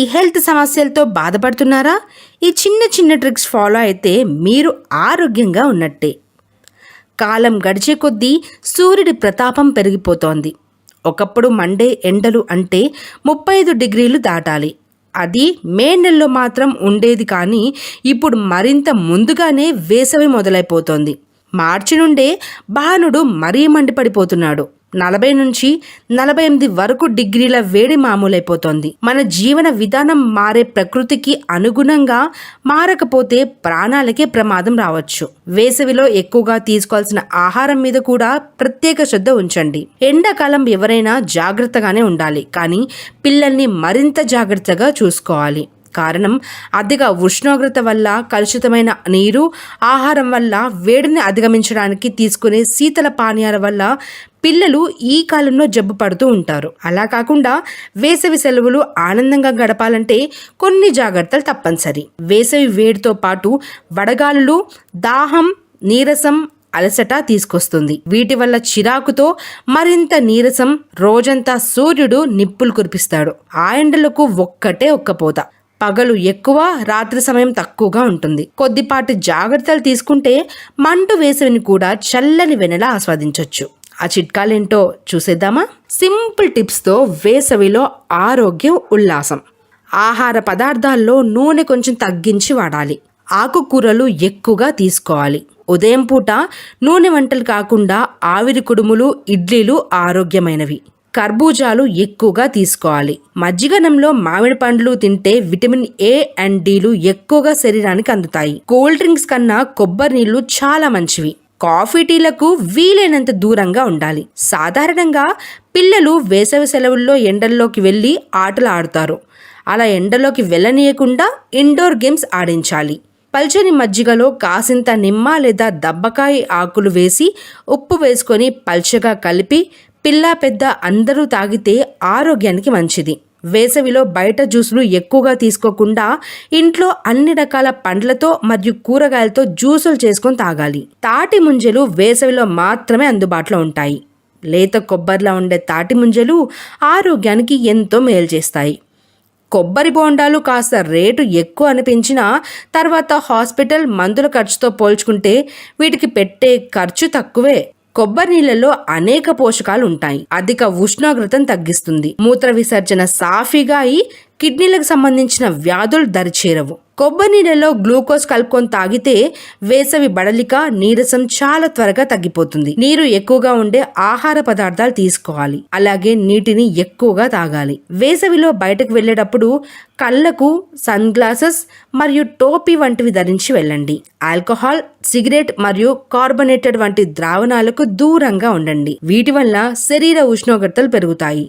ఈ హెల్త్ సమస్యలతో బాధపడుతున్నారా? ఈ చిన్న చిన్న ట్రిక్స్ ఫాలో అయితే మీరు ఆరోగ్యంగా ఉన్నట్టే. కాలం గడిచే కొద్దీ సూర్యుడి ప్రతాపం పెరిగిపోతోంది. ఒకప్పుడు మండే ఎండలు అంటే ముప్పై ఐదు డిగ్రీలు దాటాలి. అది మే నెలలో మాత్రం ఉండేది కానీ ఇప్పుడు మరింత ముందుగానే వేసవి మొదలైపోతోంది. మార్చి నుండే బాణుడు మరీ మండిపడిపోతున్నాడు. నలభై నుంచి నలభై ఎనిమిది వరకు డిగ్రీల వేడి మామూలైపోతోంది. మన జీవన విధానం మారే ప్రకృతికి అనుగుణంగా మారకపోతే ప్రాణాలకే ప్రమాదం రావచ్చు. వేసవిలో ఎక్కువగా తీసుకోవాల్సిన ఆహారం మీద కూడా ప్రత్యేక శ్రద్ధ ఉంచండి. ఎండాకాలం ఎవరైనా జాగ్రత్తగానే ఉండాలి. కానీ పిల్లల్ని మరింత జాగ్రత్తగా చూసుకోవాలి. కారణం అధిక ఉష్ణోగ్రత వల్ల కలుషితమైన నీరు ఆహారం వల్ల వేడిని అధిగమించడానికి తీసుకునే శీతల పానీయాల వల్ల పిల్లలు ఈ కాలంలో జబ్బు పడుతూ ఉంటారు. అలా కాకుండా వేసవి సెలవులు ఆనందంగా గడపాలంటే కొన్ని జాగ్రత్తలు తప్పనిసరి. వేసవి వేడితో పాటు వడగాలులు దాహం నీరసం అలసట తీసుకొస్తుంది. వీటి వల్ల చిరాకుతో మరింత నీరసం రోజంతా సూర్యుడు నిప్పులు కురిపిస్తాడు. ఆ ఎండలకు ఒక్కటే ఒక్కపోత పగలు ఎక్కువ రాత్రి సమయం తక్కువగా ఉంటుంది. కొద్దిపాటి జాగ్రత్తలు తీసుకుంటే మంటు వేసవిని కూడా చల్లని వెనెల ఆస్వాదించవచ్చు ఆ చిట్కాలేంటో చూసేద్దామా? సింపుల్ టిప్స్తో వేసవిలో ఆరోగ్యం ఉల్లాసం. ఆహార పదార్థాల్లో నూనె కొంచెం తగ్గించి వాడాలి. ఆకుకూరలు ఎక్కువగా తీసుకోవాలి. ఉదయం పూట నూనె వంటలు కాకుండా ఆవిరి కుడుములు ఇడ్లీలు ఆరోగ్యమైనవి. కర్బూజాలు ఎక్కువగా తీసుకోవాలి. మజ్జిగనంలో మామిడి పండ్లు తింటే విటమిన్ ఏ అండ్ డిలు ఎక్కువగా శరీరానికి అందుతాయి. కూల్ డ్రింక్స్ కన్నా కొబ్బరి నీళ్ళు చాలా మంచివి. కాఫీ టీలకు వీలైనంత దూరంగా ఉండాలి. సాధారణంగా పిల్లలు వేసవి సెలవుల్లో ఎండల్లోకి వెళ్ళి ఆటలు ఆడుతారు. అలా ఎండలోకి వెళ్ళనీయకుండా ఇండోర్ గేమ్స్ ఆడించాలి. పల్చని మజ్జిగలో కాసింత నిమ్మ లేదా దబ్బకాయ ఆకులు వేసి ఉప్పు వేసుకొని పల్చగా కలిపి పిల్ల పెద్ద అందరూ తాగితే ఆరోగ్యానికి మంచిది. వేసవిలో బయట జ్యూసులు ఎక్కువగా తీసుకోకుండా ఇంట్లో అన్ని రకాల పండ్లతో మరియు కూరగాయలతో జ్యూసులు చేసుకొని తాగాలి. తాటి ముంజలు వేసవిలో మాత్రమే అందుబాటులో ఉంటాయి. లేత కొబ్బరిలా ఉండే తాటి ముంజలు ఆరోగ్యానికి ఎంతో మేలు చేస్తాయి. కొబ్బరి బోండాలు కాస్త రేటు ఎక్కువ అనిపించినా తర్వాత హాస్పిటల్ మందుల ఖర్చుతో పోల్చుకుంటే వీటికి పెట్టే ఖర్చు తక్కువే. కొబ్బరి నీళ్ళలో అనేక పోషకాలు ఉంటాయి అధిక ఉష్ణోగ్రతను తగ్గిస్తుంది. మూత్ర విసర్జన సాఫీగా అయి కిడ్నీలకు సంబంధించిన వ్యాధులు దరిచేరవు. కొబ్బరి నీళ్ళలో గ్లూకోజ్ కలుపుకొని తాగితే వేసవి బడలిక నీరసం చాలా త్వరగా తగ్గిపోతుంది. నీరు ఎక్కువగా ఉండే ఆహార పదార్థాలు తీసుకోవాలి. అలాగే నీటిని ఎక్కువగా తాగాలి. వేసవిలో బయటకు వెళ్ళేటప్పుడు కళ్ళకు సన్ గ్లాసెస్ మరియు టోపీ వంటివి ధరించి వెళ్ళండి. ఆల్కహాల్ సిగరెట్ మరియు కార్బొనేటెడ్ వంటి ద్రావణాలకు దూరంగా ఉండండి. వీటి వల్ల శరీర ఉష్ణోగ్రతలు పెరుగుతాయి.